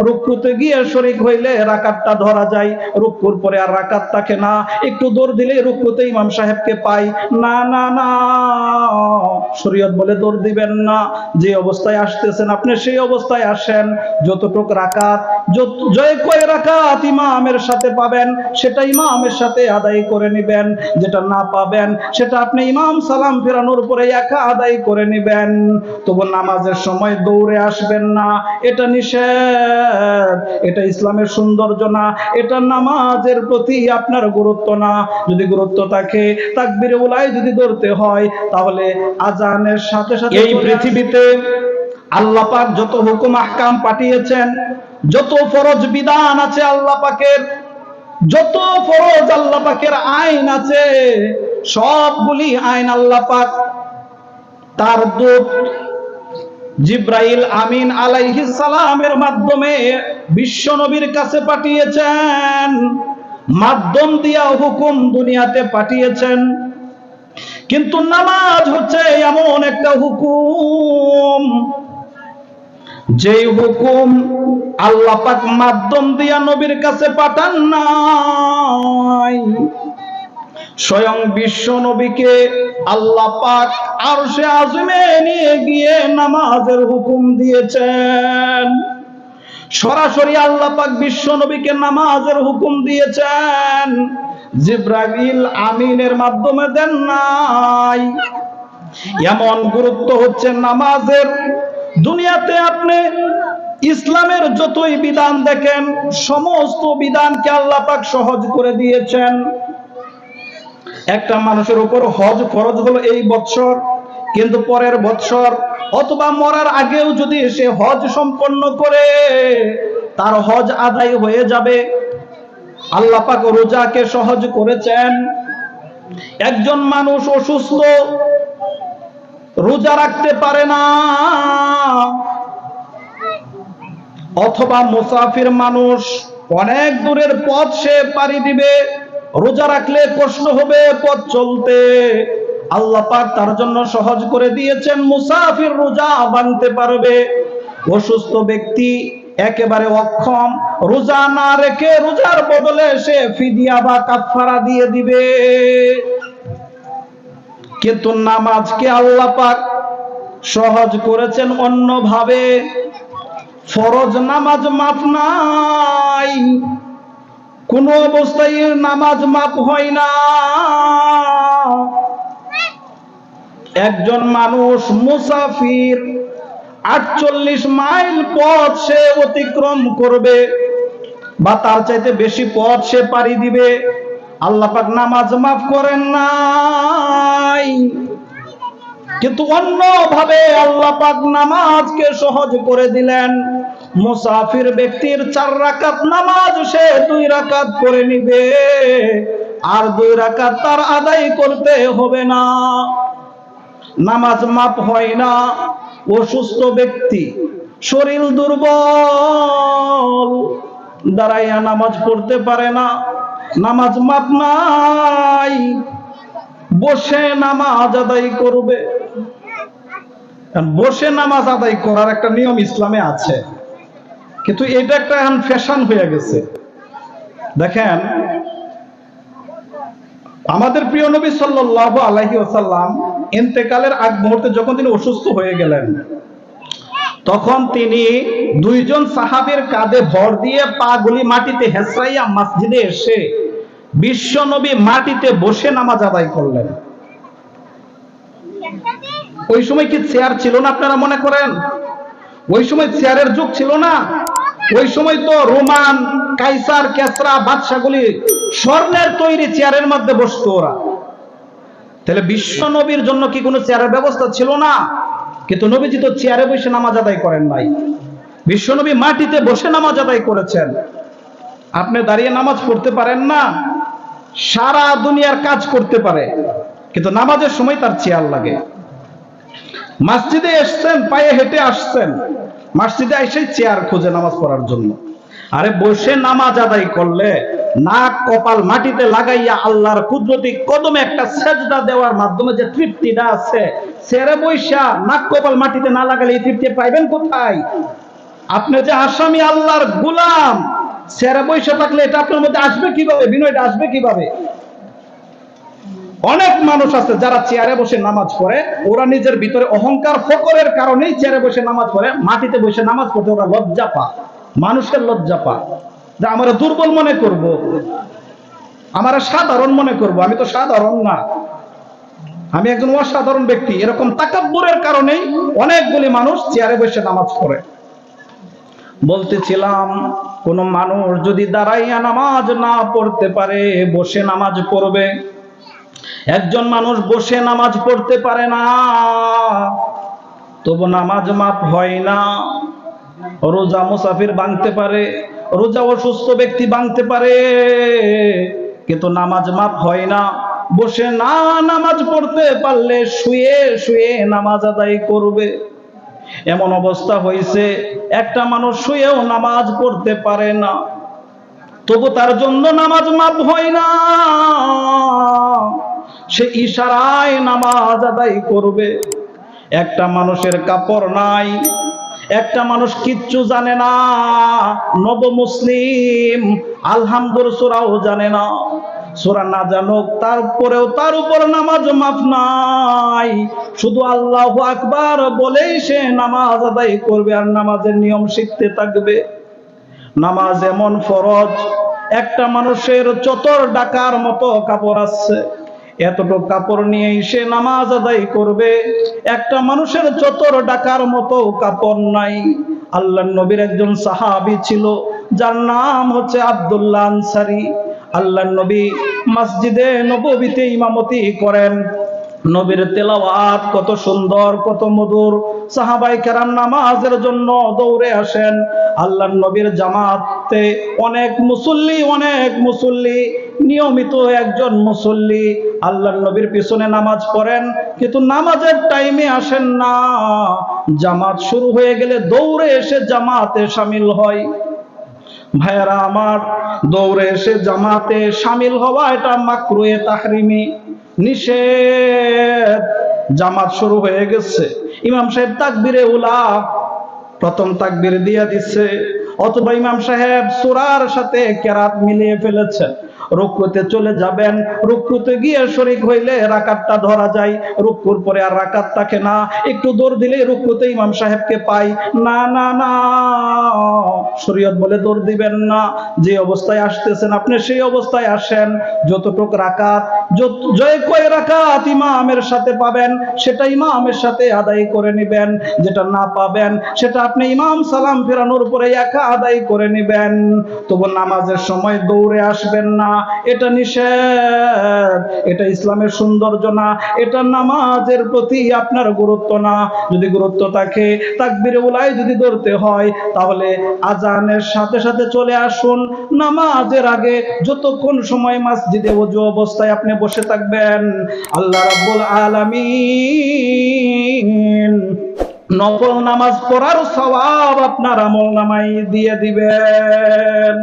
রুকুতে গিয়ে শরিক হইলে রাকাতটা ধরা যায়। রুকুর পরে আর রাকাত থাকে না। একটু দৌড় দিলে রুকুতে ইমাম সাহেবকে পাই। না না না, শরীয়ত বলে দৌড় দিবেন না। যে অবস্থায় আসতেছেন, আপনি সেই অবস্থায় আসেন। যতটুক রাকাত জয় কয় রাকাত ইমামের সাথে পাবেন সেটা ইমামের সাথে আদায় করে নিবেন। যেটা না পাবেন সেটা আপনি ইমাম সালাম ফেরানোর পরে একা আদায় করে নিবেন। তবু নামাজের সময় দৌড়ে আসবেন না। এটা নিষেধ এটা ইসলামের সৌন্দর্য না। এটা নামাজের প্রতি আপনার গুরুত্ব না। যদি গুরুত্ব থাকে তাকবিরে উলাই যদি ধরতে হয় তাহলে আজানের সাথে সাথে এই পৃথিবীতে আল্লাহ পাক যত হুকুম আহকাম পাঠিয়েছেন, যত ফরজ বিধান আছে আল্লাহ পাকের, যত ফরজ আল্লাহ পাকের আইন আছে, সবগুলি আইন আল্লাহ পাক তার দূত জিব্রাইল আমিন আলাইহিস সালামের মাধ্যমে বিশ্ব নবীর কাছে পাঠিয়েছেন, মাধ্যম দিয়া হুকুম দুনিয়াতে পাঠিয়েছেন। কিন্তু নামাজ হচ্ছে এমন একটা হুকুম যেই হুকুম আল্লাহ পাক মাধ্যম দিয়া নবীর কাছে পাঠান নাই, স্বয়ং বিশ্ব নবীকে আল্লাহ পাক আর সে আজমে নিয়ে গিয়ে নামাজের হুকুম দিয়েছেন। সরাসরি আল্লাহ পাক বিশ্ব নবীকে নামাজের হুকুম দিয়েছেন। জিব্রাইল আমিনের মাধ্যমে দেন নাই। এমন গুরুত্ব হচ্ছে নামাজের দুনিয়াতে আপনি ইসলামের যতই বিধান দেখেন, সমস্ত বিধানকে আল্লাহ পাক সহজ করে দিয়েছেন। একটা মানুষের উপর হজ ফরজ হলো এই বৎসর, কিন্তু পরের বৎসর অথবা মরার আগেও যদি সে হজ সম্পন্ন করে, তার হজ আদায় হয়ে যাবে। আল্লাহ পাক রোজাকে সহজ করেছেন। একজন মানুষ অসুস্থ রোজা রাখতে পারে না। অথবা মুসাফির মানুষ অনেক দূরের পথ সে পাড়ি দিবে। রোজা রাখলে কষ্ট হবে, পথ চলতে। আল্লাহ পাক তার জন্য সহজ করে দিয়েছেন, মুসাফির রোজা বানতে পারবে। অসুস্থ ব্যক্তি একেবারে অক্ষম, রোজা না রেখে রোজার বদলে সে ফিদিয়া বা কাফারা দিয়ে দিবে। কিন্তু নামাজকে আল্লাহ পাক সহজ করেছেন অন্যভাবে। ফরজ নামাজ মাফ নাই। কোন অবস্থায় নামাজ মাপ হয় না। একজন মানুষ মুসাফির আটচল্লিশ মাইল পথ সে অতিক্রম করবে বা তার চাইতে বেশি পথ সে পাড়ি দিবে। আল্লাহ পাক নামাজ মাফ করেন নাই। কিন্তু অন্যভাবে আল্লাহ পাক নামাজকে সহজ করে দিলেন। মুসাফির ব্যক্তির চার রাকাত নামাজ সে দুই রাকাত করে নিবে। আর দুই রাকাত তার আদায় করতে হবে না। নামাজ মাপ হয় না। অসুস্থ ব্যক্তি, শরীর দুর্বল, দাঁড়াইয়া নামাজ পড়তে পারে না। নামাজ মাপ নাই, বসে নামাজ আদায় করবে। বসে নামাজ আদায় করার একটা নিয়ম ইসলামে আছে। কিন্তু এটা একটা এখন ফ্যাশন হয়ে গেছে। দেখেন, আমাদের প্রিয় নবী সাল্লাল্লাহু আলাইহি ওয়াসাল্লাম ইন্তেকালের আগ মুহূর্তে যখন তিনি অসুস্থ হয়ে গেলেন তখন তিনি দুইজন সাহাবের কাঁধে ভর দিয়ে পাগুলি মাটিতে হেসরাইয়া মসজিদে এসে বিশ্ব নবী মাটিতে বসে নামাজ আদায় করলেন। ওই সময় কি চেয়ার ছিল না আপনারা মনে করেন? ওই সময় চেয়ারের যুগ ছিল না। ওই সময় তো রোমান, কাইসার, কেসরা, বাদশাগুলি স্বর্ণের তৈরি চেয়ারের মধ্যে বসতো ওরা। তাহলে বিশ্ব নবীর জন্য কি কোনো চেয়ারের ব্যবস্থা ছিল না? কিন্তু নবীজি তো চেয়ারে বসে নামাজ আদায় করেন নাই। বিশ্ব নবী মাটিতে বসে নামাজ আদায় করেছেন। আপনি দাঁড়িয়ে নামাজ পড়তে পারেন না, সারা দুনিয়ার কাজ করতে পারে, কিন্তু নামাজের সময় তার চেয়ার লাগে। মসজিদে এসছেন, পায়ে হেঁটে আসছেন, মসজিদে এসে চেয়ার খোঁজে নামাজ পড়ার জন্য। আরে বসে নামাজ আদায় করলে নাক কপাল মাটিতে লাগাইয়া আল্লাহর কুদরতি কদমে একটা সেজদা দেওয়ার মাধ্যমে যে তৃপ্তিটা আছে, সেরে বৈশা নাক কপাল মাটিতে না লাগালে এই তৃপ্তি পাইবেন কোথায়? আপনি যে আসামি আল্লাহর গুলাম, সেরা বৈশা থাকলে এটা আপনার মধ্যে আসবে কীভাবে? বিনয়টা আসবে কীভাবে? অনেক মানুষ আছে যারা চেয়ারে বসে নামাজ পড়ে, ওরা নিজের ভিতরে অহংকার, ফকরের কারণেই চেয়ারে বসে নামাজ পড়ে, মাটিতে বসে নামাজ পড়তে ওরা লজ্জা পা মানুষের লজ্জা পা যে আমরা দুর্বল মনে করব। আমরা সাধারণ মনে করব। আমি তো সাধারণ না। আমি একজন অসাধারণ ব্যক্তি। এরকম তাকাব্বুরের কারণেই অনেকগুলি মানুষ চেয়ারে বসে নামাজ পড়ে। বলতেছিলাম, কোন মানুষ যদি দাঁড়াইয়া নামাজ না পড়তে পারে, বসে নামাজ পড়বে। একজন মানুষ বসে নামাজ পড়তে পারে না। তবু নামাজ মাপ হয় না। রোজা মুসাফির ভাঙতে পারে। রোজা অসুস্থ ব্যক্তি ভাঙতে পারে। কিন্তু নামাজ মাপ হয় না। বসে না নামাজ পড়তে পারলে শুয়ে শুয়ে নামাজ আদায় করবে। এমন অবস্থা হয়েছে, একটা মানুষ শুয়েও নামাজ পড়তে পারে না। তবু তার জন্য নামাজ মাপ হয় না। সে ইশারায় নামাজ আদায় করবে। একটা মানুষের কাপড় নাই একটা মানুষ কিচ্ছু জানে না। নব মুসলিম, আলহামদুর সুরাও জানে না। সুরা না জানুক, তারপরেও তার উপর নামাজ মাফ নাই। শুধু আল্লাহ আকবার বলেই সে নামাজ আদায় করবে আর নামাজের নিয়ম শিখতে থাকবে। নামাজ এমন ফরজ, একটা মানুষের চতর ডাকার মতো কাপড় আছে এতটুকু কাপড় নিয়ে এসে নামাজ আদায় করবে। একটা মানুষের চতর ডাকার মতো কাপড় নাই। আল্লাহ নবীর একজন সাহাবি ছিল, যার নাম হচ্ছে আব্দুল্লাহ আনসারি। আল্লাহ নবী মসজিদে নবীতে ইমামতি করেন। নবীর তেলাওয়াত কত সুন্দর, কত মধুর। সাহাবাই কেরাম নামাজের জন্য দৌড়ে আসেন। আল্লাহ নবীর জামাতে অনেক মুসল্লি অনেক মুসল্লি, নিয়মিত একজন মুসল্লি। আল্লাহ নবীর পিছনে নামাজ পড়েন, কিন্তু নামাজের টাইমে আসেন না। জামাত শুরু হয়ে গেলে দৌড়ে এসে জামাতে সামিল হয়। ভাইয়ারা আমার, দৌড়ে এসে জামাতে সামিল হওয়া এটা মাকরুয়ে তাহরিমি। নিষেধ। জামাত শুরু হয়ে গেছে। ইমাম সাহেব তাকবিরে উলা প্রথম তাকবির দিয়া দিচ্ছে অথবা ইমাম সাহেব সুরার সাথে কেরাত মিলিয়ে ফেলেছেন রুকুতে চলে যাবেন, রুকুতে গিয়ে শরিক হইলে রাকাতটা ধরা যায়, রুকুর পরে আর রাকাত থাকে না। একটু দৌড় দিলে রুকুতে ইমাম সাহেবকে পাই। না না না। শরীয়ত বলে দৌড় দিবেন না। যে অবস্থায় আসতেছেন, আপনি সেই অবস্থায় আসেন। যতটুক রাকাত জয় কয় রাকাত ইমামের সাথে পাবেন, সেটা ইমামের সাথে আদায় করে নেবেন। যেটা না পাবেন, সেটা আপনি ইমাম সালাম ফেরানোর পরে একা আদায় করে নেবেন। তবু নামাজের সময় দৌড়ে আসবেন না। এটা নিষেধ। এটা ইসলামের সৌন্দর্য না। এটা নামাজের প্রতি আপনার গুরুত্ব না। যদি গুরুত্ব থাকে, তাকবিরে উলাই যদি দৌড়তে হয়, তাহলে আজানের সাথে সাথে চলে আসুন। নামাজের আগে যতক্ষণ সময় মসজিদে ওযু অবস্থায় আপনি বসে থাকবেন, আল্লাহ রাব্বুল আলামিন নফল নামাজ পড়ার সওয়াব আপনার আমল নামাই দিয়ে দিবেন।